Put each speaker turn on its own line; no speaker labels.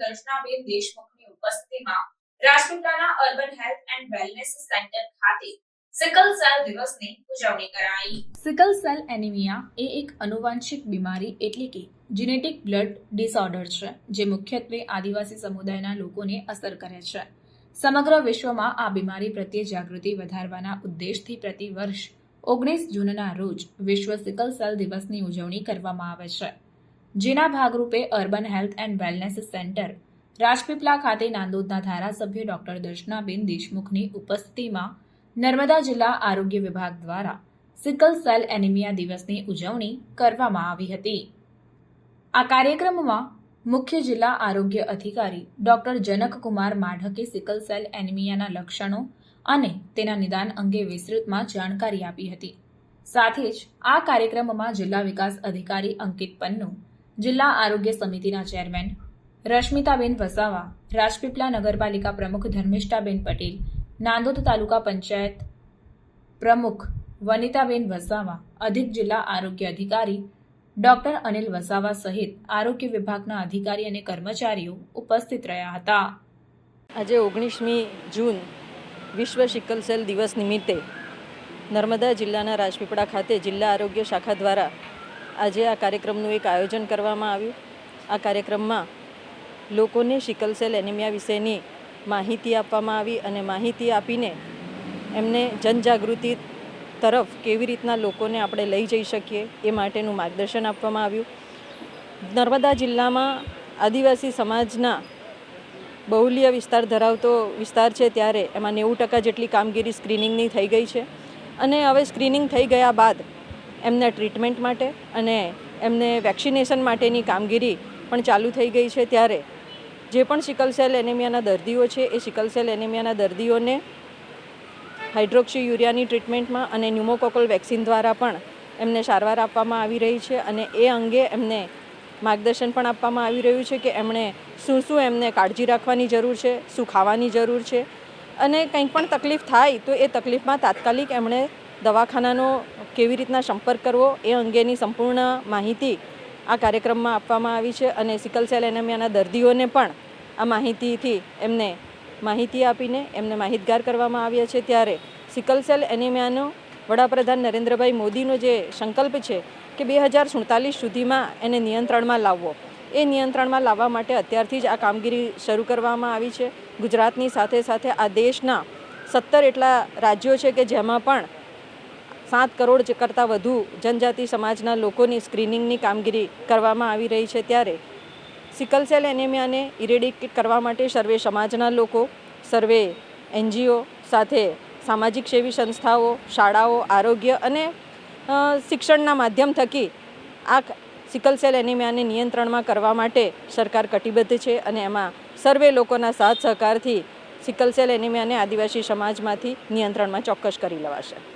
દર્શનાબેન દેશમુખની ઉપસ્થિતિમાં રાજપીપળાના urban health and wellness centre ખાતે sickle cell sickle cell anaemia એ એક અનુવાંશિક બીમારી એટલે કે જીનેટિક બ્લડ ડિસઓર્ડર છે, જે મુખ્યત્વે આદિવાસી સમુદાયના લોકોને અસર કરે છે. સમગ્ર વિશ્વમાં આ બીમારી પ્રત્યે જાગૃતિ વધારવાના ઉદ્દેશથી પ્રતિ વર્ષ ઓગણીસ જૂનના રોજ વિશ્વ સિકલ સેલ દિવસની ઉજવણી કરવામાં આવે છે. જેના ભાગરૂપે urban health and wellness centre Rajpipla ખાતે નાંદોદના ધારાસભ્ય ડોક્ટર દર્શનાબેન દેશમુખની ઉપસ્થિતિમાં નર્મદા જિલ્લા આરોગ્ય વિભાગ દ્વારા સિકલ સેલ એનિમિયા દિવસની ઉજવણી કરવામાં આવી હતી. આ કાર્યક્રમમાં મુખ્ય જિલ્લા આરોગ્ય અધિકારી doctor Janakkumar Madhke sickle cell એનિમિયાના લક્ષણો અને તેના નિદાન અંગે વિસ્તૃતમાં જાણકારી આપી હતી. સાથે જ આ કાર્યક્રમમાં જિલ્લા વિકાસ અધિકારી અંકિત પન્નુ જિલ્લા આરોગ્ય સમિતિના ચેરમેન રશ્મિતાબેન વસાવા, રાજપીપળા નગરપાલિકા પ્રમુખ ધર્મિષ્ઠાબેન પટેલ, નાંદોદ તાલુકા પંચાયત પ્રમુખ વનિતાબેન વસાવા, અધિક જિલ્લા આરોગ્ય અધિકારી ડોક્ટર અનિલ વસાવા સહિત આરોગ્ય વિભાગના અધિકારી અને કર્મચારીઓ ઉપસ્થિત રહ્યા હતા.
આજે ઓગણીસમી જૂન વિશ્વ સિકલ સેલ દિવસ નિમિત્તે નર્મદા જિલ્લાના રાજપીપળા ખાતે જિલ્લા આરોગ્ય શાખા દ્વારા આજે આ કાર્યક્રમનું એક આયોજન કરવામાં આવ્યું. આ કાર્યક્રમમાં લોકોને સિકલ સેલ એનિમિયા વિશેની માહિતી આપવામાં આવી અને માહિતી આપીને એમને જનજાગૃતિ તરફ કેવી રીતના લોકોને આપણે લઈ જઈ શકીએ એ માટેનું માર્ગદર્શન આપવામાં આવ્યું. નર્મદા જિલ્લામાં આદિવાસી સમાજના બહુલીય વિસ્તાર ધરાવતો વિસ્તાર છે ત્યારે એમાં નેવું ટકા જેટલી કામગીરી સ્ક્રીનિંગની થઈ ગઈ છે. અને હવે સ્ક્રીનિંગ થઈ ગયા બાદ એમને ટ્રીટમેન્ટ માટે અને એમને વેક્સિનેશન માટેની કામગીરી પણ ચાલુ થઈ ગઈ છે ત્યારે. જે પણ સિકલ સેલ એનેમિયાના દર્દીઓ છે, એ સિકલ સેલ એનેમિયાના દર્દીઓને હાઇડ્રોક્સી યુરિયાની ટ્રીટમેન્ટમાં અને ન્યુમોકોકલ વેક્સિન દ્વારા પણ એમને સારવાર આપવામાં આવી રહી છે અને એ અંગે એમને માર્ગદર્શન પણ આપવામાં આવી રહ્યું છે કે એમણે શું શું એમને કાળજી રાખવાની જરૂર છે, શું ખાવાની જરૂર છે. અને કંઈ પણ તકલીફ થાય તો એ તકલીફમાં તાત્કાલિક એમણે દવાખાનાનો કેવી રીતના સંપર્ક કરવો એ અંગેની સંપૂર્ણ માહિતી આ કાર્યક્રમમાં આપવામાં આવી છે અને સિકલ સેલ એનેમિયાના દર્દીઓને પણ આ માહિતીથી એમને માહિતી આપીને એમને માહિતગાર કરવામાં આવ્યા છે. ત્યારે સિકલ સેલ એનેમિયાનો વડાપ્રધાન નરેન્દ્રભાઈ મોદીનો જે સંકલ્પ છે કે બે હજાર સુડતાલીસ સુધીમાં એને નિયંત્રણમાં લાવવો, એ નિયંત્રણમાં લાવવા માટે અત્યારથી જ આ કામગીરી શરૂ કરવામાં આવી છે. ગુજરાતની સાથે સાથે આ દેશના સત્તર એટલા રાજ્યો છે કે જેમાં પણ સાત કરોડ કરતાં વધુ જનજાતિ સમાજના લોકોની સ્ક્રીનિંગની કામગીરી કરવામાં આવી રહી છે ત્યારે સિકલ સેલ એનેમિયાને ઇરેડિકેટ કરવા માટે સર્વે સમાજના લોકો, સર્વે એનજીઓ સાથે સામાજિક સેવી સંસ્થાઓ, શાળાઓ, આરોગ્ય અને શિક્ષણના માધ્યમ થકી આ સિકલ સેલ એનિમિયાને નિયંત્રણમાં કરવા માટે સરકાર કટિબદ્ધ છે અને એમાં સર્વે લોકોના સાથ સહકારથી સિકલ સેલ એનિમિયાને આદિવાસી સમાજમાંથી નિયંત્રણમાં ચોક્કસ કરી લેવાશે.